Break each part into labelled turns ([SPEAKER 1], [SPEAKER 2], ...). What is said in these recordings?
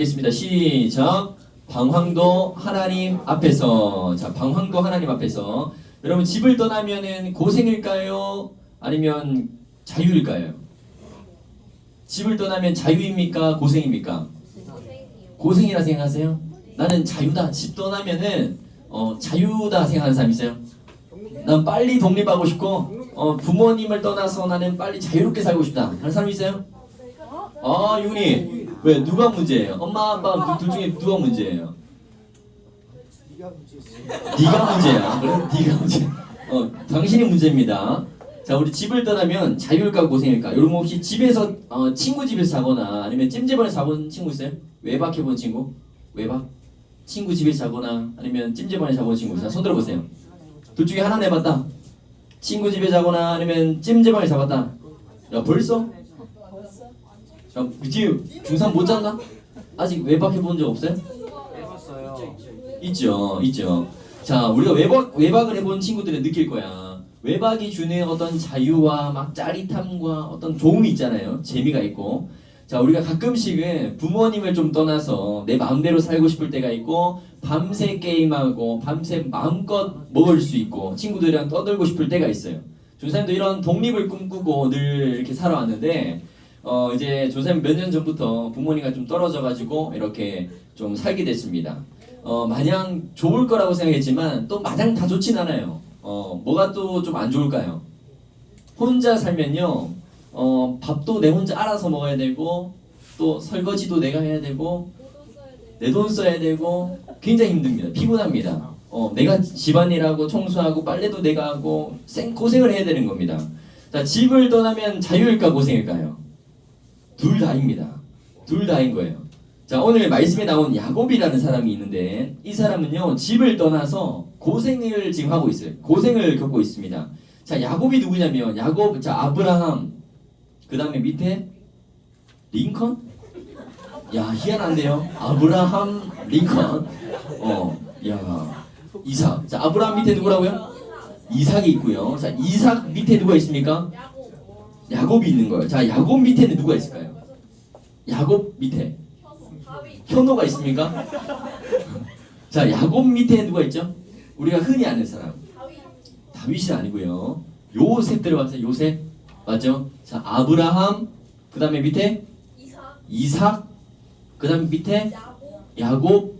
[SPEAKER 1] 하겠습니다. 시작. 방황도 하나님 앞에서 자 방황도 하나님 앞에서 여러분 집을 떠나면은 고생일까요? 아니면 자유일까요? 집을 떠나면 자유입니까? 고생입니까? 고생이라 생각하세요? 나는 자유다. 집 떠나면은 어, 자유다 생각하는 사람 있어요? 난 빨리 독립하고 싶고 어, 부모님을 떠나서 나는 빨리 자유롭게 살고 싶다 하는 사람 있어요? 아 윤이 왜 누가 문제예요? 엄마 아빠 그둘 중에 누가 문제예요? 네가 문제야. 그래? 네가 문제. 어 당신이 문제입니다. 자 우리 집을 떠나면 자유일까 고생일까? 여러분 혹시 집에서 어, 친구 집에서 자거나 아니면 찜질방에서 자본 친구 있어요? 외박해 본 친구? 외박? 친구 집에서 자거나 아니면 찜질방에 자본 친구 있어요? 손 들어보세요. 둘 중에 하나 내봤다. 친구 집에 자거나 아니면 찜질방에 자봤다. 야 벌써? 자, 지금 중3 못 잤나? 아직 외박해 본 적 없어요?
[SPEAKER 2] 해봤어요.
[SPEAKER 1] 있죠, 있죠. 자, 우리가 외박, 외박을 해본 친구들은 느낄 거야. 외박이 주는 어떤 자유와 막 짜릿함과 어떤 좋음이 있잖아요. 재미가 있고. 자, 우리가 가끔씩은 부모님을 좀 떠나서 내 마음대로 살고 싶을 때가 있고, 밤새 게임하고, 밤새 마음껏 먹을 수 있고, 친구들이랑 떠들고 싶을 때가 있어요. 조사님도 이런 독립을 꿈꾸고 늘 이렇게 살아왔는데, 어, 이제 조사님 몇년 전부터 부모님과 좀 떨어져가지고, 이렇게 좀 살게 됐습니다. 어, 마냥 좋을 거라고 생각했지만 또 마냥 다 좋진 않아요. 어, 뭐가 또 좀 안 좋을까요? 혼자 살면요, 어, 밥도 내 혼자 알아서 먹어야 되고, 또 설거지도 내가 해야 되고, 내 돈 써야 되고, 굉장히 힘듭니다. 피곤합니다. 어, 내가 집안일하고 청소하고 빨래도 내가 하고 생 고생을 해야 되는 겁니다. 자, 집을 떠나면 자유일까 고생일까요? 둘 다입니다. 둘 다인 거예요. 자 오늘 말씀에 나온 야곱이라는 사람이 있는데 이 사람은요 집을 떠나서 고생을 지금 하고 있어요. 고생을 겪고 있습니다. 자 야곱이 누구냐면 야곱 자 아브라함 그 다음에 밑에 링컨 야 희한한데요 아브라함 링컨 어 야 이삭 자 아브라함 밑에 누구라고요? 이삭이 있고요. 자 이삭 밑에 누가 있습니까? 야곱이 있는 거예요. 자 야곱 밑에는 누가 있을까요? 야곱 밑에 현호가 있습니까? 자, 야곱 밑에 누가 있죠? 우리가 흔히 아는 사람. 다윗이 아니고요. 요셉 들어봤어요. 요셉. 맞죠? 자, 아브라함. 그 다음에 밑에 이삭. 그 다음에 밑에 야곱.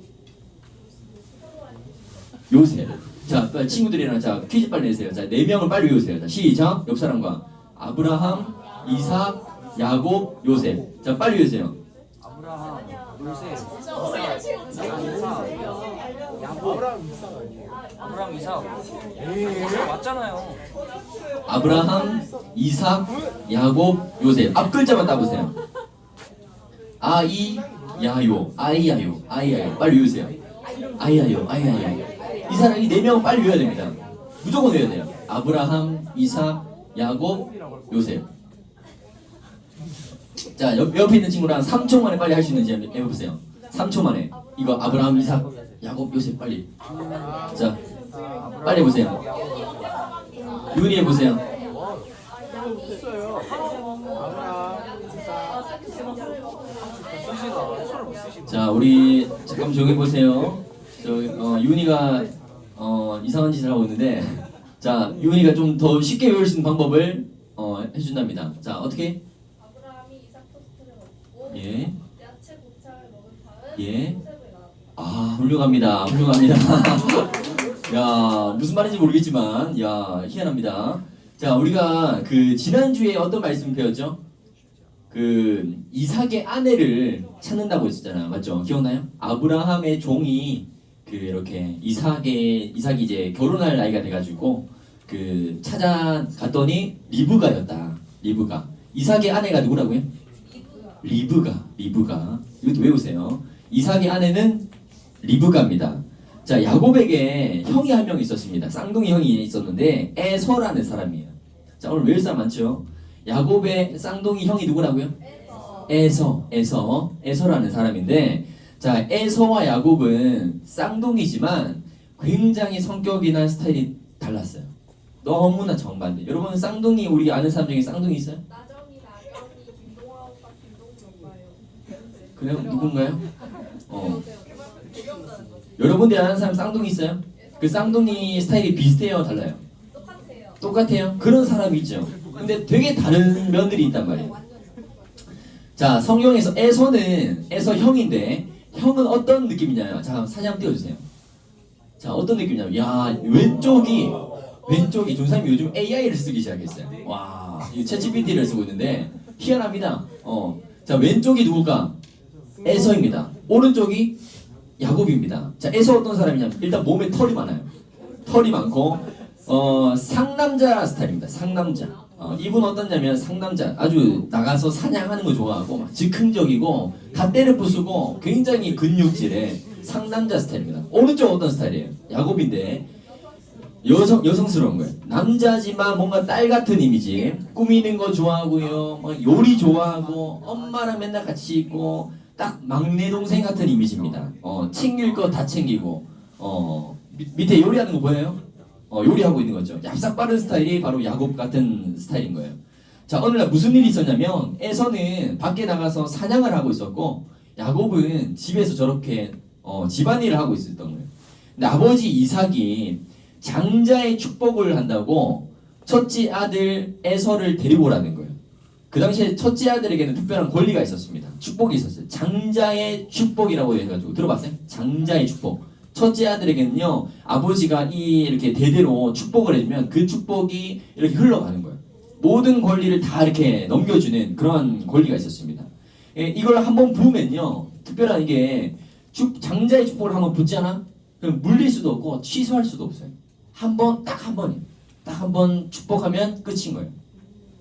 [SPEAKER 1] 요셉. 자, 친구들이랑 자, 퀴즈 빨리 내세요. 자, 네 명을 빨리 외우세요. 자, 시작. 옆 사람과. 아브라함, 이삭, 야곱, 요셉. 자, 빨리 외우세요.
[SPEAKER 2] 아브라함, 요셉,
[SPEAKER 3] 아브라함
[SPEAKER 2] 이삭. 이삭 맞잖아요.
[SPEAKER 1] 아브라함, 이삭, 야곱, 요셉. 앞 글자만 따보세요. 아이, 야요, 아이야요, 아이야요. 빨리 외우세요. 아이야요, 아이야요. 이 사람 이 네 명은 빨리 외워야 됩니다. 무조건 외워야 돼요. 아브라함, 이삭, 야곱, 요셉. 자, 옆, 옆에 있는 친구랑 3초 만에 빨리 할 수 있는지 한번 해보세요. 3초 만에. 이거 아브라함, 이삭, 야곱, 요셉 빨리. 자, 빨리 해보세요. 윤희 해보세요. 자, 우리 잠깐 조용히 보세요. 저 어, 윤희가 어, 이상한 짓을 하고 있는데, 자, 윤희가 좀 더 쉽게 외울 수 있는 방법을 어, 해준답니다. 자, 어떻게?
[SPEAKER 4] 아브라함이 이삭 토스트를 먹고
[SPEAKER 1] 예,
[SPEAKER 4] 야채 고차를 먹은 다음
[SPEAKER 1] 예. 아, 훌륭합니다. 훌륭합니다. 야, 무슨 말인지 모르겠지만, 야, 희한합니다. 자, 우리가 그 지난주에 어떤 말씀 배웠죠? 그 이삭의 아내를 찾는다고 했었잖아. 맞죠? 기억나요? 아브라함의 종이 그 이렇게 이삭의 이삭이 이제 결혼할 나이가 돼 가지고 그 찾아갔더니 리브가였다. 리브가. 이삭의 아내가 누구라고요? 리브가. 리브가. 이것도 외우세요. 이삭의 아내는 리브가입니다. 자, 야곱에게 형이 한 명 있었습니다. 쌍둥이 형이 있었는데 에서라는 사람이에요. 자, 오늘 외울 사람 많죠? 야곱의 쌍둥이 형이 누구라고요? 에서, 에서, 에서라는 사람인데, 자, 에서와 야곱은 쌍둥이지만 굉장히 성격이나 스타일이 달랐어요. 너무나 정반대. 여러분 쌍둥이 우리 아는 사람 중에 쌍둥이 있어요?
[SPEAKER 4] 나정이, 나경이, 김동아 오빠, 김동준 오빠예요.
[SPEAKER 1] 그래요? 누군가요? 어. 여러분들 아는 사람 쌍둥이 있어요? 그 쌍둥이 스타일이 비슷해요, 달라요?
[SPEAKER 4] 똑같아요.
[SPEAKER 1] 똑같아요. 그런 사람이 있죠. 근데 되게 다른 면들이 있단 말이에요. 자, 성경에서 에서는 에서 형인데 형은 어떤 느낌이냐요? 자, 사진 한번 띄워주세요. 자, 어떤 느낌이냐면, 야, 왼쪽이 왼쪽이 중사님이 요즘 AI를 쓰기 시작했어요. 와, 이 챗GPT를 쓰고 있는데 희한합니다. 어, 자, 왼쪽이 누굴까? 에서입니다. 오른쪽이 야곱입니다. 자, 에서 어떤 사람이냐면 일단 몸에 털이 많아요. 털이 많고 어, 상남자 스타일입니다. 상남자. 어, 이분 어떠냐면 상남자. 아주 나가서 사냥하는 거 좋아하고 막 즉흥적이고 다 때려 부수고 굉장히 근육질의 상남자 스타일입니다. 오른쪽 어떤 스타일이에요? 야곱인데 여성 여성스러운 거예요. 남자지만 뭔가 딸 같은 이미지. 꾸미는 거 좋아하고요. 막 요리 좋아하고 엄마랑 맨날 같이 있고 딱 막내 동생 같은 이미지입니다. 어, 챙길 거 다 챙기고 어, 밑- 밑에 요리하는 거 보여요? 어, 요리하고 있는 거죠. 얍삭 빠른 스타일이 바로 야곱 같은 스타일인 거예요. 자, 어느 날 무슨 일이 있었냐면 에서는 밖에 나가서 사냥을 하고 있었고 야곱은 집에서 저렇게 어, 집안일을 하고 있었던 거예요. 근데 아버지 이삭이 장자의 축복을 한다고 첫째 아들 에서를 데리고 오라는 거예요. 그 당시에 첫째 아들에게는 특별한 권리가 있었습니다. 축복이 있었어요. 장자의 축복이라고 해가지고 들어봤어요? 장자의 축복. 첫째 아들에게는요 아버지가 이 이렇게 대대로 축복을 해주면 그 축복이 이렇게 흘러가는 거예요. 모든 권리를 다 이렇게 넘겨주는 그러한 권리가 있었습니다. 예, 이걸 한번 부으면요 특별한 이게 축- 장자의 축복을 한번 붓잖아. 그럼 물릴 수도 없고 취소할 수도 없어요. 한 번 딱 한 번이 딱한 번 축복하면 끝인 거예요.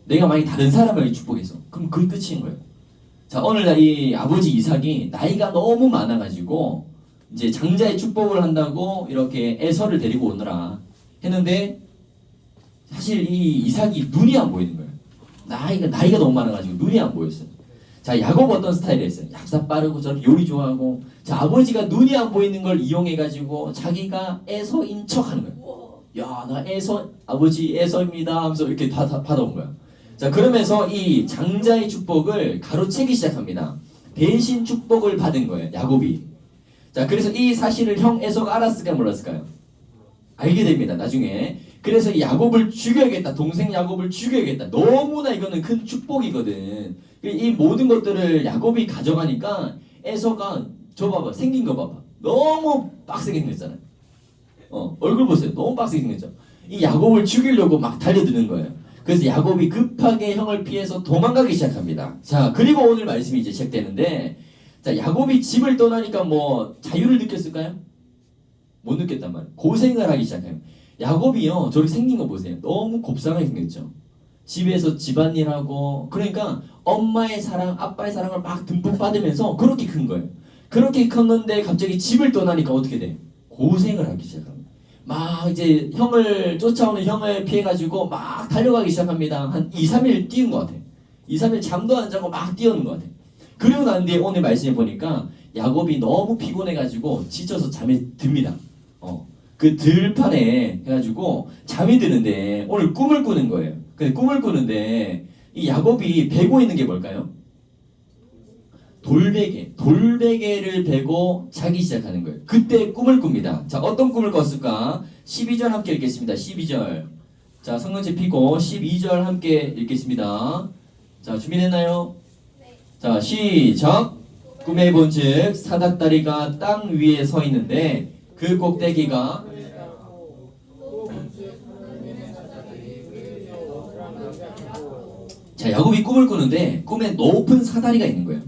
[SPEAKER 1] 내가 만약 다른 사람을 축복해서 그럼 그게 끝인 거예요. 자 오늘날 이 아버지 이삭이 나이가 너무 많아가지고 이제 장자의 축복을 한다고 이렇게 에서를 데리고 오느라 했는데 사실 이 이삭이 눈이 안 보이는 거예요. 나이가 나이가 너무 많아가지고 눈이 안 보였어요. 자 야곱 어떤 스타일이었어요? 얍삽 빠르고 저렇게 요리 좋아하고 자 아버지가 눈이 안 보이는 걸 이용해가지고 자기가 에서인 척하는 거예요. 야, 나 에서 아버지 에서입니다 하면서 이렇게 다, 다 받아온 거야. 자, 그러면서 이 장자의 축복을 가로채기 시작합니다. 대신 축복을 받은 거예요. 야곱이. 자, 그래서 이 사실을 형 에서가 알았을까 몰랐을까요? 알게 됩니다. 나중에. 그래서 이 야곱을 죽여야겠다. 동생 야곱을 죽여야겠다. 너무나 이거는 큰 축복이거든. 이 모든 것들을 야곱이 가져가니까 에서가 저 봐봐. 생긴 거 봐봐. 너무 빡세게 생겼잖아요. 어, 얼굴 보세요. 너무 빡세게 생겼죠. 이 야곱을 죽이려고 막 달려드는 거예요. 그래서 야곱이 급하게 형을 피해서 도망가기 시작합니다. 자, 그리고 오늘 말씀이 이제 시작되는데, 자, 야곱이 집을 떠나니까 뭐 자유를 느꼈을까요? 못 느꼈단 말이에요. 고생을 하기 시작해요. 야곱이요, 저렇게 생긴 거 보세요. 너무 곱상하게 생겼죠. 집에서 집안일하고, 그러니까 엄마의 사랑, 아빠의 사랑을 막 듬뿍 받으면서 그렇게 큰 거예요. 그렇게 컸는데 갑자기 집을 떠나니까 어떻게 돼요? 고생을 하기 시작합니다. 막 이제 형을 쫓아오는 형을 피해가지고 막 달려가기 시작합니다. 한 2, 3일 뛰는 것 같아요. 2, 3일 잠도 안 자고 막 뛰어는 것 같아요. 그리고 난 뒤에 오늘 말씀해 보니까 야곱이 너무 피곤해가지고 지쳐서 잠이 듭니다. 어, 그 들판에 해가지고 잠이 드는데 오늘 꿈을 꾸는 거예요. 근데 꿈을 꾸는데 이 야곱이 베고 있는 게 뭘까요? 돌베개, 돌베개를 베고 자기 시작하는 거예요. 그때 꿈을 꿉니다. 자, 어떤 꿈을 꿨을까? 12절 함께 읽겠습니다. 12절. 자, 성경책 피고 12절 함께 읽겠습니다. 자, 준비됐나요? 자, 시작. 꿈에 본즉 사닥다리가 땅 위에 서 있는데 그 꼭대기가 자, 야곱이 꿈을 꾸는데 꿈에 높은 사다리가 있는 거예요.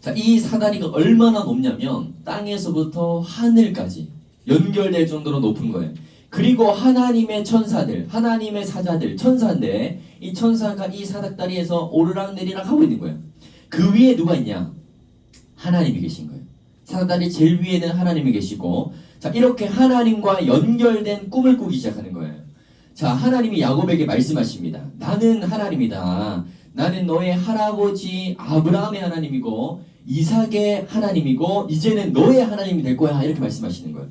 [SPEAKER 1] 자, 이 사다리가 얼마나 높냐면 땅에서부터 하늘까지 연결될 정도로 높은 거예요. 그리고 하나님의 천사들, 하나님의 사자들, 천사인데 이 천사가 이 사닥다리에서 오르락 내리락 하고 있는 거예요. 그 위에 누가 있냐? 하나님이 계신 거예요. 사닥다리 제일 위에는 하나님이 계시고 자, 이렇게 하나님과 연결된 꿈을 꾸기 시작하는 거예요. 자, 하나님이 야곱에게 말씀하십니다. 나는 하나님이다. 나는 너의 할아버지 아브라함의 하나님이고 이삭의 하나님이고 이제는 너의 하나님이 될 거야. 이렇게 말씀하시는 거예요.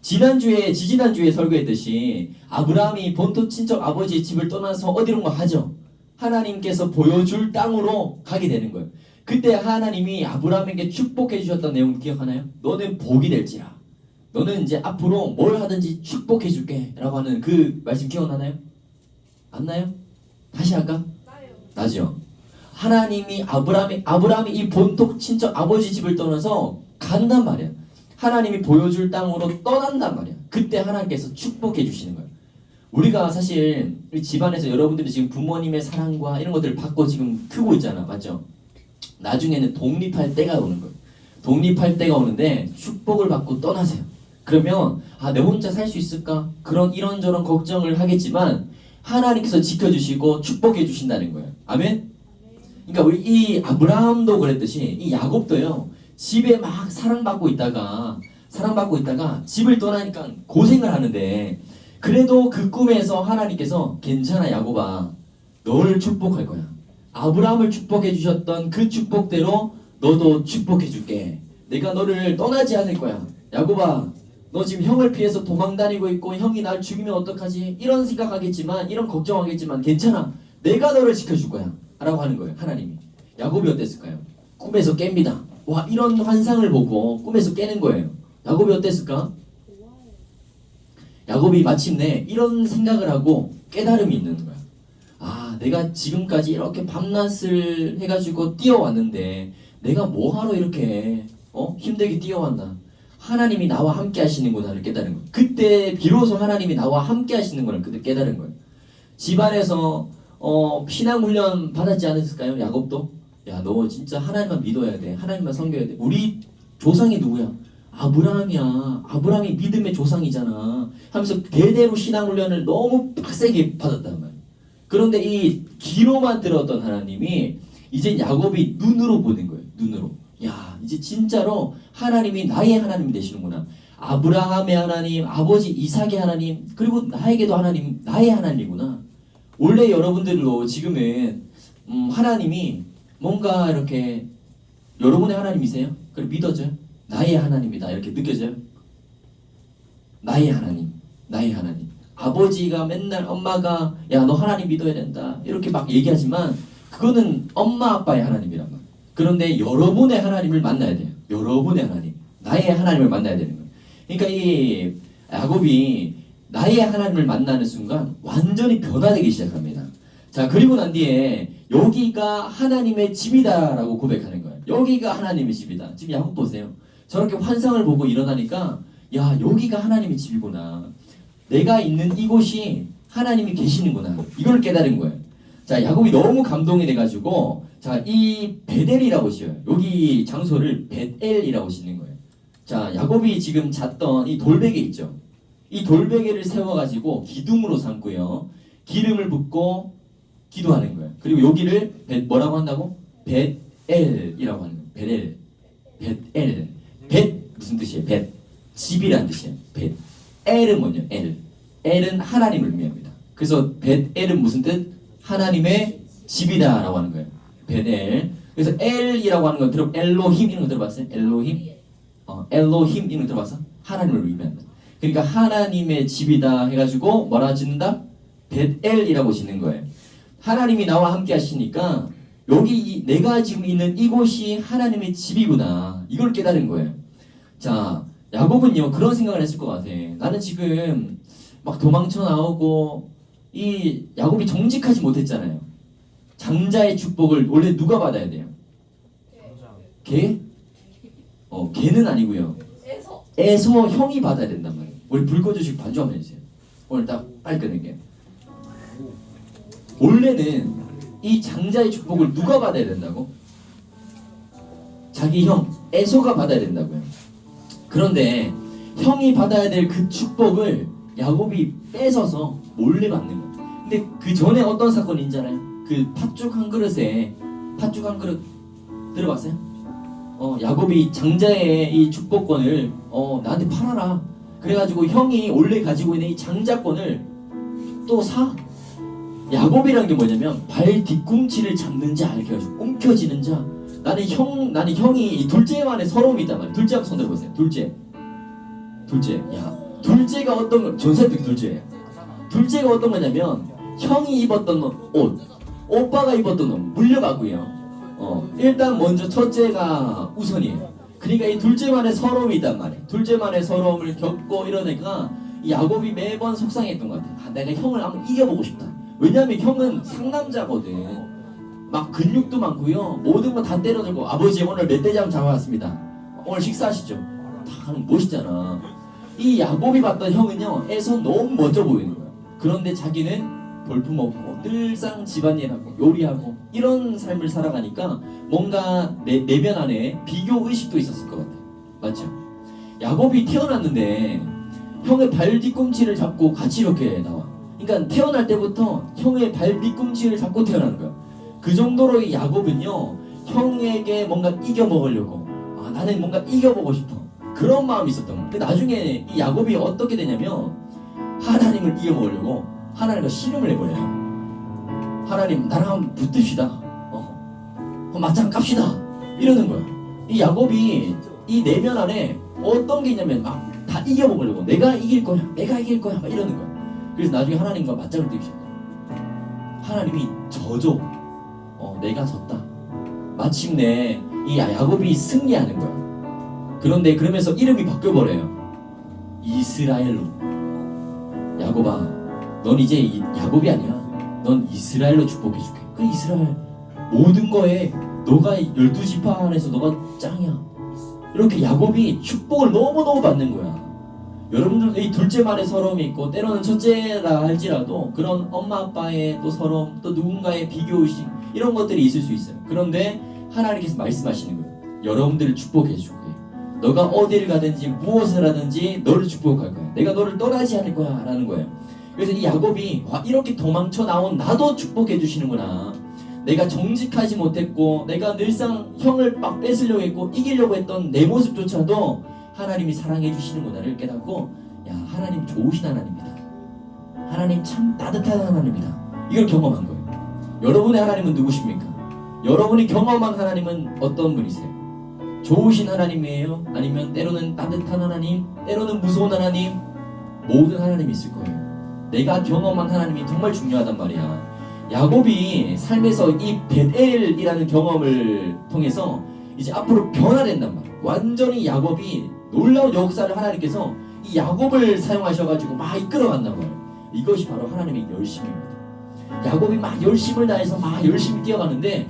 [SPEAKER 1] 지난주에 지지난주에 설교했듯이 아브라함이 본토 친척 아버지의 집을 떠나서 어디론가 하죠. 하나님께서 보여줄 땅으로 가게 되는 거예요. 그때 하나님이 아브라함에게 축복해 주셨던 내용 기억하나요? 너는 복이 될지라. 너는 이제 앞으로 뭘 하든지 축복해 줄게 라고 하는 그 말씀 기억나나요? 안 나요? 다시 할까?
[SPEAKER 4] 나요.
[SPEAKER 1] 나죠. 하나님이 아브라함이 아브라함이 이 본토 친척 아버지 집을 떠나서 간단 말이야. 하나님이 보여줄 땅으로 떠난단 말이야. 그때 하나님께서 축복해 주시는 거예요. 우리가 사실 집안에서 여러분들이 지금 부모님의 사랑과 이런 것들을 받고 지금 크고 있잖아. 맞죠? 나중에는 독립할 때가 오는 거예요. 독립할 때가 오는데 축복을 받고 떠나세요. 그러면 아, 내 혼자 살 수 있을까? 그런 이런저런 걱정을 하겠지만 하나님께서 지켜주시고 축복해 주신다는 거예요. 아멘? 그러니까 우리 이 아브라함도 그랬듯이 이 야곱도요. 집에 막 사랑받고 있다가 사랑받고 있다가 집을 떠나니까 고생을 하는데 그래도 그 꿈에서 하나님께서 괜찮아 야곱아 너를 축복할 거야. 아브라함을 축복해 주셨던 그 축복대로 너도 축복해 줄게. 내가 너를 떠나지 않을 거야. 야곱아 너 지금 형을 피해서 도망 다니고 있고 형이 날 죽이면 어떡하지? 이런 생각하겠지만 이런 걱정하겠지만 괜찮아. 내가 너를 지켜줄 거야. 라고 하는 거예요. 하나님이. 야곱이 어땠을까요? 꿈에서 깹니다. 와 이런 환상을 보고 꿈에서 깨는 거예요. 야곱이 어땠을까? 야곱이 마침내 이런 생각을 하고 깨달음이 있는 거야. 아, 내가 지금까지 이렇게 밤낮을 해가지고 뛰어왔는데 내가 뭐하러 이렇게 어? 힘들게 뛰어왔나? 하나님이 나와 함께 하시는구나를 깨달은 거야. 그때 비로소 하나님이 나와 함께 하시는 거를 그때 깨달은 거예요. 집안에서 어, 신앙 훈련 받았지 않았을까요? 야곱도? 야, 너 진짜 하나님만 믿어야 돼. 하나님만 섬겨야 돼. 우리 조상이 누구야? 아브라함이야. 아브라함이 믿음의 조상이잖아. 하면서 대대로 신앙 훈련을 너무 빡세게 받았단 말이야. 그런데 이 귀로만 들었던 하나님이 이제 야곱이 눈으로 보는 거예요. 눈으로. 야, 이제 진짜로 하나님이 나의 하나님이 되시는구나. 아브라함의 하나님, 아버지 이삭의 하나님, 그리고 나에게도 하나님, 나의 하나님이구나. 원래 여러분들도 지금은 음, 하나님이 뭔가 이렇게 여러분의 하나님이세요? 그럼 믿어져요? 나의 하나님이다 이렇게 느껴져요? 나의 하나님, 나의 하나님. 아버지가 맨날 엄마가 야 너 하나님 믿어야 된다 이렇게 막 얘기하지만 그거는 엄마 아빠의 하나님이란 말. 그런데 여러분의 하나님을 만나야 돼요. 여러분의 하나님, 나의 하나님을 만나야 되는 거예요. 그러니까 이 야곱이 나의 하나님을 만나는 순간 완전히 변화되기 시작합니다. 자, 그리고 난 뒤에 여기가 하나님의 집이다라고 고백하는 거예요. 여기가 하나님의 집이다. 지금 야곱 보세요. 저렇게 환상을 보고 일어나니까 야, 여기가 하나님의 집이구나. 내가 있는 이곳이 하나님이 계시는구나. 이걸 깨달은 거예요. 자, 야곱이 너무 감동이 돼가지고 자, 이 베델이라고 지어요. 여기 장소를 베엘이라고 짓는 거예요. 자, 야곱이 지금 잤던 이 돌베개 있죠. 이 돌베개를 세워가지고 기둥으로 삼고요. 기름을 붓고 기도하는 거예요. 그리고 여기를 벳 뭐라고 한다고? 벳엘이라고 하는 거예요. 베델, 벳엘, 벳 무슨 뜻이에요? 벳 집이라는 뜻이에요. 벳 엘은 뭐냐? 엘, 엘은 하나님을 의미합니다. 그래서 벳엘은 무슨 뜻? 하나님의 집이다라고 하는 거예요. 벳엘. 그래서 엘이라고 하는 거 들어 엘로힘 이런 거 들어봤어요? 엘로힘? 어, 엘로힘 이런 거 들어봤어? 하나님을 의미한다. 그러니까 하나님의 집이다 해가지고 뭐라 짓는다? 벳엘이라고 짓는 거예요. 하나님이 나와 함께 하시니까 여기 이- 내가 지금 있는 이곳이 하나님의 집이구나. 이걸 깨달은 거예요. 자, 야곱은요 그런 생각을 했을 것 같아. 나는 지금 막 도망쳐 나오고 이 야곱이 정직하지 못했잖아요. 장자의 축복을 원래 누가 받아야 돼요? 개? 어, 개는 아니고요.
[SPEAKER 4] 에서
[SPEAKER 1] 형이 받아야 된단 말이에요. 우리 불 꺼주시고 반주 한번 해주세요. 오늘 딱 빨리 끄는 게. 원래는 이 장자의 축복을 누가 받아야 된다고? 자기 형 에서가 받아야 된다고요. 그런데 형이 받아야 될 그 축복을 야곱이 뺏어서 몰래 받는 거예요. 근데 그 전에 어떤 사건인지 알아요? 그 팥죽 한 그릇에 팥죽 한 그릇 들어봤어요? 어, 야곱이 장자의 이 축복권을 어, 나한테 팔아라. 그래가지고 형이 원래 가지고 있는 이 장자권을 또 사. 야곱이라는 게 뭐냐면 발 뒤꿈치를 잡는 자 이렇게 해가지고 움켜쥐는 자. 나는 형 나는 형이 이 둘째만의 서러움이 있단 말이야. 둘째 한번 손 들어 보세요. 둘째. 둘째. 야 둘째가 어떤 거 전세특 둘째예요. 둘째가 어떤 거냐면 형이 입었던 옷, 오빠가 입었던 옷 물려가고요. 어, 일단 먼저 첫째가 우선이에요. 그러니까 이 둘째만의 서러움이 있단 말이에요. 둘째만의 서러움을 겪고 이러니까 이 야곱이 매번 속상했던 것 같아요. 아, 내가 형을 한번 이겨보고 싶다. 왜냐하면 형은 상남자거든. 막 근육도 많고요. 모든 거 다 때려들고 아버지 오늘 멧돼지함 잡아왔습니다. 오늘 식사하시죠. 다 멋있잖아. 이 야곱이 봤던 형은요, 애서 너무 멋져 보이는 거야. 그런데 자기는 볼품없고 늘상 집안일하고 요리하고 이런 삶을 살아가니까 뭔가 내, 내면 안에 비교 의식도 있었을 것 같아요. 맞죠? 야곱이 태어났는데 형의 발 뒤꿈치를 잡고 같이 이렇게 나와. 그러니까 태어날 때부터 형의 발 뒤꿈치를 잡고 태어나는 거야. 그 정도로 이 야곱은요 형에게 뭔가 이겨 먹으려고 아 나는 뭔가 이겨 보고 싶어 그런 마음이 있었던 거야. 근데 나중에 이 야곱이 어떻게 되냐면 하나님을 이겨 먹으려고 하나님과 씨름을 해버려요. 하나님 나랑 한번 붙읍시다. 어, 어, 맞짱 깝시다. 이러는 거야. 이 야곱이 이 내면 안에 어떤 게 있냐면 막 다 이겨 먹으려고 내가 이길 거야, 내가 이길 거야 막 이러는 거야. 그래서 나중에 하나님과 맞짱을 뜨기 시작해. 하나님이 저줘. 어, 내가 졌다. 마침내 이 야곱이 승리하는 거야. 그런데 그러면서 이름이 바뀌어버려요. 이스라엘로. 야곱아, 넌 이제 이- 야곱이 아니야. 넌 이스라엘로 축복해줄게. 그 이스라엘 모든 거에 너가 열두 지파 안에서 너가 짱이야. 이렇게 야곱이 축복을 너무너무 받는 거야. 여러분들 이 둘째만의 서러움이 있고 때로는 첫째라 할지라도 그런 엄마 아빠의 또 서러움 또 누군가의 비교 의식 이런 것들이 있을 수 있어요. 그런데 하나님께서 말씀하시는 거예요. 여러분들을 축복해 줄게. 너가 어디를 가든지 무엇을 하든지 너를 축복할 거야. 내가 너를 떠나지 않을 거야. 라는 거예요. 그래서 이 야곱이 와 이렇게 도망쳐 나온 나도 축복해 주시는구나. 내가 정직하지 못했고 내가 늘상 형을 막 뺏으려고 했고 이기려고 했던 내 모습조차도 하나님이 사랑해 주시는구나를 깨닫고 야 하나님 좋으신 하나님이다. 하나님 참 따뜻한 하나님이다. 이걸 경험한 거예요. 여러분의 하나님은 누구십니까? 여러분이 경험한 하나님은 어떤 분이세요? 좋으신 하나님이에요? 아니면 때로는 따뜻한 하나님, 때로는 무서운 하나님, 모든 하나님이 있을 거예요. 내가 경험한 하나님이 정말 중요하단 말이야. 야곱이 삶에서 이 베델이라는 경험을 통해서 이제 앞으로 변화된단 말이야. 완전히 야곱이 놀라운 역사를 하나님께서 이 야곱을 사용하셔가지고 막 이끌어간단 말이야. 이것이 바로 하나님의 열심입니다. 야곱이 막 열심을 다해서 막 열심히 뛰어가는데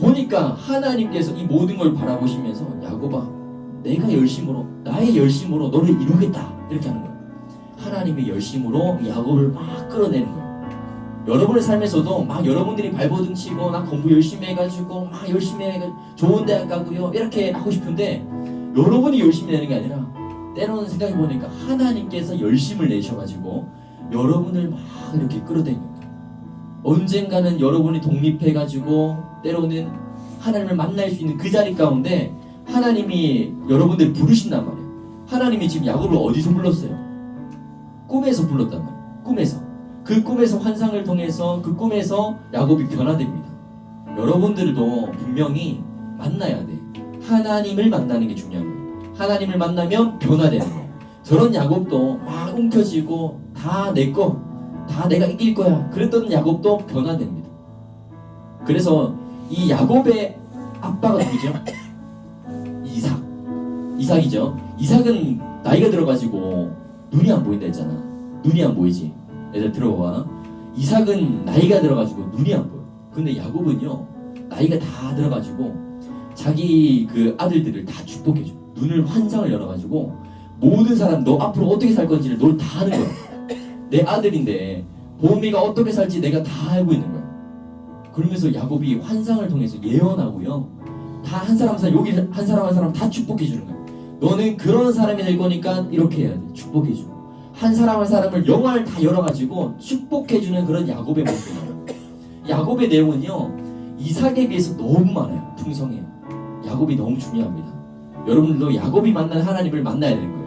[SPEAKER 1] 보니까 하나님께서 이 모든 걸 바라보시면서 야곱아 내가 열심으로 나의 열심으로 너를 이루겠다 이렇게 하는 거예요. 하나님의 열심으로 야곱을 막 끌어내는 거예요. 여러분의 삶에서도 막 여러분들이 발버둥 치고 나 공부 열심히 해가지고 막 열심히 해 좋은 대학 가고요 이렇게 하고 싶은데 여러분이 열심히 내는 게 아니라 때로는 생각해 보니까 하나님께서 열심을 내셔가지고 여러분을 막 이렇게 거예요. 언젠가는 여러분이 독립해가지고 때로는 하나님을 만날 수 있는 그 자리 가운데 하나님이 여러분들 부르신단 말이에요. 하나님이 지금 야곱을 어디서 불렀어요? 꿈에서 불렀단 말이에요. 꿈에서. 그 꿈에서 환상을 통해서 그 꿈에서 야곱이 변화됩니다. 여러분들도 분명히 만나야 돼. 하나님을 만나는 게 중요한 거예요. 하나님을 만나면 변화되는 거예요. 저런 야곱도 막 움켜쥐고 다 내 거, 다 내가 이길 거야. 그랬던 야곱도 변화됩니다. 그래서 이 야곱의 아빠가 누구죠? 이삭. 이삭이죠. 이삭은 나이가 들어가지고 눈이 안 보인다 했잖아. 눈이 안 보이지. 애들 들어봐. 이삭은 나이가 들어가지고 눈이 안 보여. 근데 야곱은요 나이가 다 들어가지고 자기 그 아들들을 다 축복해줘. 눈을 환상을 열어가지고 모든 사람 너 앞으로 어떻게 살 건지를 널다 하는 거야. 내 아들인데 보미가 어떻게 살지 내가 다 알고 있는 거야. 그러면서 야곱이 환상을 통해서 예언하고요. 다 한 사람 한 사람 여기 한 사람 한 사람 다 축복해 주는 거야. 너는 그런 사람이 될 거니까 이렇게 해야 돼. 축복해 줘. 한 사람 한 사람을 영화를 다 열어가지고 축복해주는 그런 야곱의 모습이에요. 야곱의 내용은요 이삭에 비해서 너무 많아요. 풍성해요. 야곱이 너무 중요합니다. 여러분들도 야곱이 만난 하나님을 만나야 되는 거예요.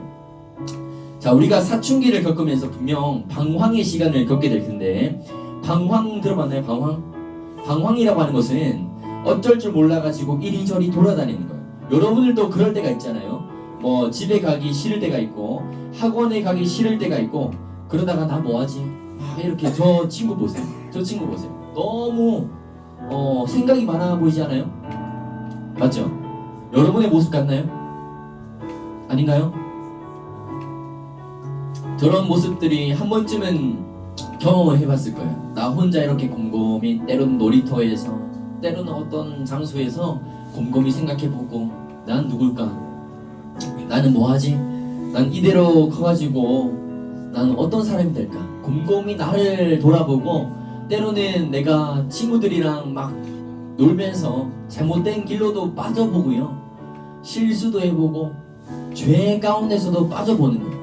[SPEAKER 1] 자 우리가 사춘기를 겪으면서 분명 방황의 시간을 겪게 될 텐데 방황 들어봤나요? 방황? 방황이라고 하는 것은 어쩔 줄 몰라가지고 이리저리 돌아다니는 거예요. 여러분들도 그럴 때가 있잖아요. 뭐 집에 가기 싫을 때가 있고 학원에 가기 싫을 때가 있고 그러다가 나 뭐하지? 아 이렇게 저 친구 보세요. 저 친구 보세요. 너무 어, 생각이 많아 보이지 않아요? 맞죠? 여러분의 모습 같나요? 아닌가요? 저런 모습들이 한 번쯤은 경험을 해봤을 거예요. 나 혼자 이렇게 곰곰이 때로는 놀이터에서 때로는 어떤 장소에서 곰곰이 생각해보고 난 누굴까? 나는 뭐하지? 난 이대로 커가지고 난 어떤 사람이 될까? 곰곰이 나를 돌아보고 때로는 내가 친구들이랑 막 놀면서 잘못된 길로도 빠져보고요. 실수도 해보고 죄 가운데서도 빠져보는 거예요.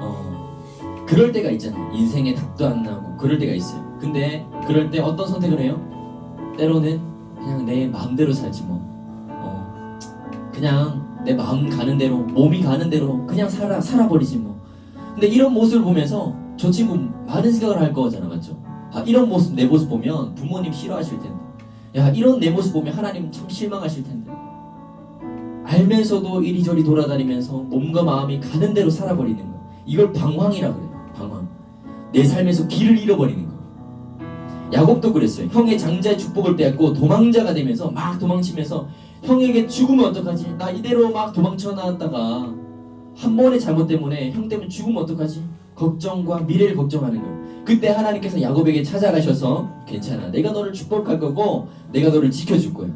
[SPEAKER 1] 어, 그럴 때가 있잖아요. 인생에 답도 안 나고 그럴 때가 있어요. 근데 그럴 때 어떤 선택을 해요? 때로는 그냥 내 마음대로 살지 뭐. 어, 그냥 내 마음 가는 대로, 몸이 가는 대로 그냥 살아 살아버리지 뭐. 근데 이런 모습을 보면서 저 친구 많은 생각을 할 거잖아, 맞죠? 아 이런 모습 내 모습 보면 부모님 싫어하실 텐데. 야 이런 내 모습 보면 하나님 참 실망하실 텐데. 알면서도 이리저리 돌아다니면서 몸과 마음이 가는 대로 살아버리는 거. 이걸 방황이라 그래요. 방황. 내 삶에서 길을 잃어버리는 거. 야곱도 그랬어요. 형의 장자의 축복을 빼앗고 도망자가 되면서 막 도망치면서 형에게 죽으면 어떡하지? 나 이대로 막 도망쳐 나왔다가 한 번의 잘못 때문에 형 때문에 죽으면 어떡하지? 걱정과 미래를 걱정하는 거예요. 그때 하나님께서 야곱에게 찾아가셔서 괜찮아. 내가 너를 축복할 거고 내가 너를 지켜줄 거야.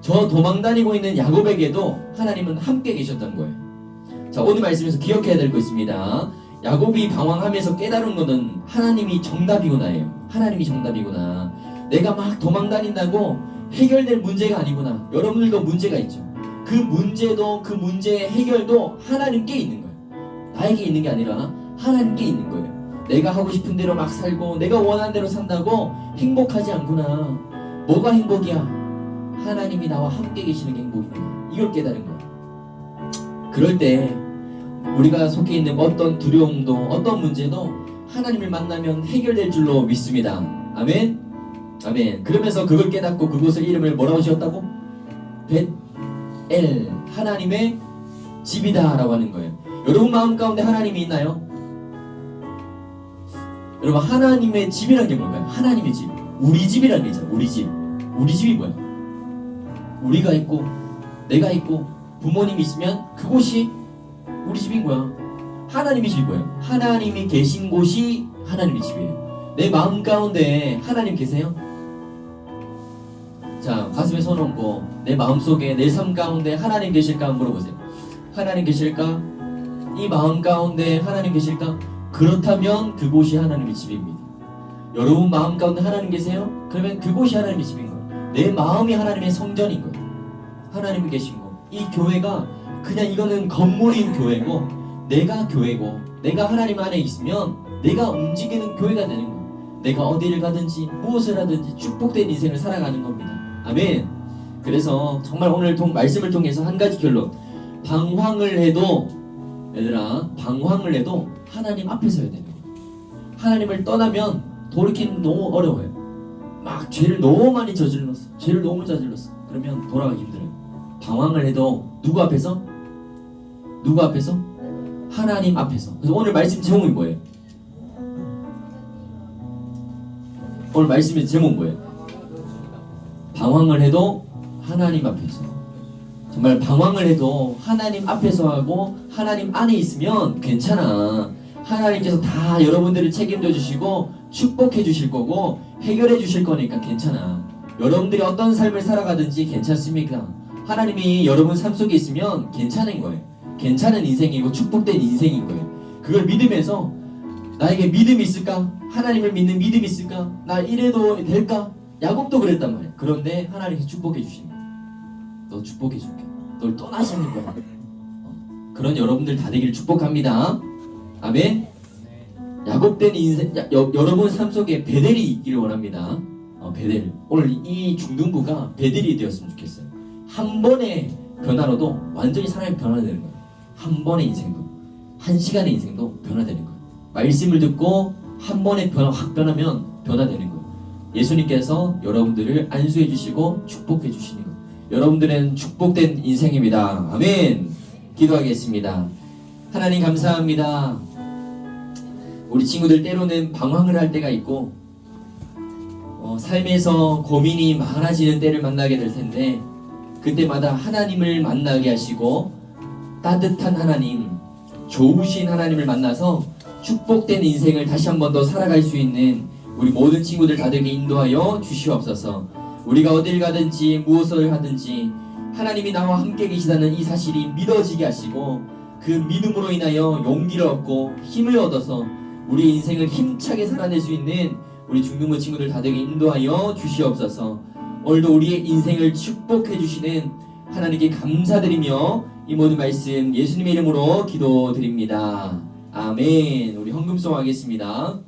[SPEAKER 1] 저 도망 다니고 있는 야곱에게도 하나님은 함께 계셨던 거예요. 자, 오늘 말씀에서 기억해야 될 거 있습니다. 야곱이 방황하면서 깨달은 거는 하나님이 정답이구나예요. 하나님이 정답이구나. 내가 막 도망 다닌다고 해결될 문제가 아니구나. 여러분들도 문제가 있죠. 그 문제도 그 문제의 해결도 하나님께 있는 거예요. 나에게 있는 게 아니라 하나님께 있는 거예요. 내가 하고 싶은 대로 막 살고 내가 원하는 대로 산다고 행복하지 않구나. 뭐가 행복이야? 하나님이 나와 함께 계시는 게 행복이구나. 이걸 깨달은 거예요. 그럴 때 우리가 속해 있는 어떤 두려움도 어떤 문제도 하나님을 만나면 해결될 줄로 믿습니다. 아멘. 아멘. 그러면서 그걸 깨닫고 그곳을 이름을 뭐라고 지었다고? 벳엘 하나님의 집이다라고 하는 거예요. 여러분 마음 가운데 하나님이 있나요? 여러분 하나님의 집이란 게 뭘까요? 하나님의 집. 우리 집이라는 게 있잖아요. 우리 집. 우리 집이 뭐야? 우리가 있고 내가 있고 부모님이 있으면 그곳이 우리 집인 거야. 하나님의 집이 뭐예요? 하나님이 계신 곳이 하나님의 집이에요. 내 마음 가운데 하나님 계세요? 자, 가슴에 손 얹고 내 마음 속에 내 삶 가운데 하나님 계실까 물어보세요. 하나님 계실까? 이 마음 가운데 하나님 계실까? 그렇다면 그곳이 하나님의 집입니다. 여러분 마음 가운데 하나님 계세요? 그러면 그곳이 하나님의 집인 거예요. 내 마음이 하나님의 성전인 거예요. 하나님이 계신 곳. 이 교회가 그냥 이거는 건물인 교회고 내가 교회고 내가 하나님 안에 있으면 내가 움직이는 교회가 되는 거예요. 내가 어디를 가든지 무엇을 하든지 축복된 인생을 살아가는 겁니다. 아멘. 그래서 정말 오늘 통, 말씀을 통해서 한 가지 결론. 방황을 해도 얘들아 방황을 해도 하나님 앞에 서야 되는 거예요. 하나님을 떠나면 돌이키는 너무 어려워요. 막 죄를 너무 많이 저질렀어. 죄를 너무 저질렀어. 그러면 돌아가기 힘들어요. 방황을 해도 누구 앞에서? 누구 앞에서? 하나님 앞에서. 그래서 오늘 말씀 제목이 뭐예요? 오늘 말씀의 제목 뭐예요? 방황을 해도 하나님 앞에서. 정말 방황을 해도 하나님 앞에서 하고 하나님 안에 있으면 괜찮아. 하나님께서 다 여러분들을 책임져 주시고 축복해 주실 거고 해결해 주실 거니까 괜찮아. 여러분들이 어떤 삶을 살아가든지 괜찮습니까? 하나님이 여러분 삶 속에 있으면 괜찮은 거예요. 괜찮은 인생이고 축복된 인생인 거예요. 그걸 믿으면서 나에게 믿음이 있을까? 하나님을 믿는 믿음이 있을까? 나 이래도 될까? 야곱도 그랬단 말이야. 그런데 하나님께서 축복해 주신 거야. 너 축복해 줄게. 널 떠나지 않을 거야. 어, 그런 여러분들 다 되기를 축복합니다. 아멘. 야곱된 인생, 야, 여, 여러분 삶 속에 베델이 있기를 원합니다. 어, 베델. 오늘 이 중등부가 베델이 되었으면 좋겠어요. 한 번의 변화로도 완전히 사람이 변화되는 거예요. 한 번의 인생도, 한 시간의 인생도 변화되는 거예요. 말씀을 듣고 한 번에 변화 확 변하면 변화되는 거예요. 예수님께서 여러분들을 안수해 주시고 축복해 주시는 거예요. 여러분들은 축복된 인생입니다. 아멘. 기도하겠습니다. 하나님 감사합니다. 우리 친구들 때로는 방황을 할 때가 있고 어, 삶에서 고민이 많아지는 때를 만나게 될 텐데 그때마다 하나님을 만나게 하시고 따뜻한 하나님, 좋으신 하나님을 만나서 축복된 인생을 다시 한 번 더 살아갈 수 있는 우리 모든 친구들 다되게 인도하여 주시옵소서. 우리가 어딜 가든지 무엇을 하든지 하나님이 나와 함께 계시다는 이 사실이 믿어지게 하시고 그 믿음으로 인하여 용기를 얻고 힘을 얻어서 우리 인생을 힘차게 살아낼 수 있는 우리 중등부 친구들 다되게 인도하여 주시옵소서. 오늘도 우리의 인생을 축복해 주시는 하나님께 감사드리며 이 모든 말씀 예수님의 이름으로 기도드립니다. 아멘. 우리 헌금송 하겠습니다.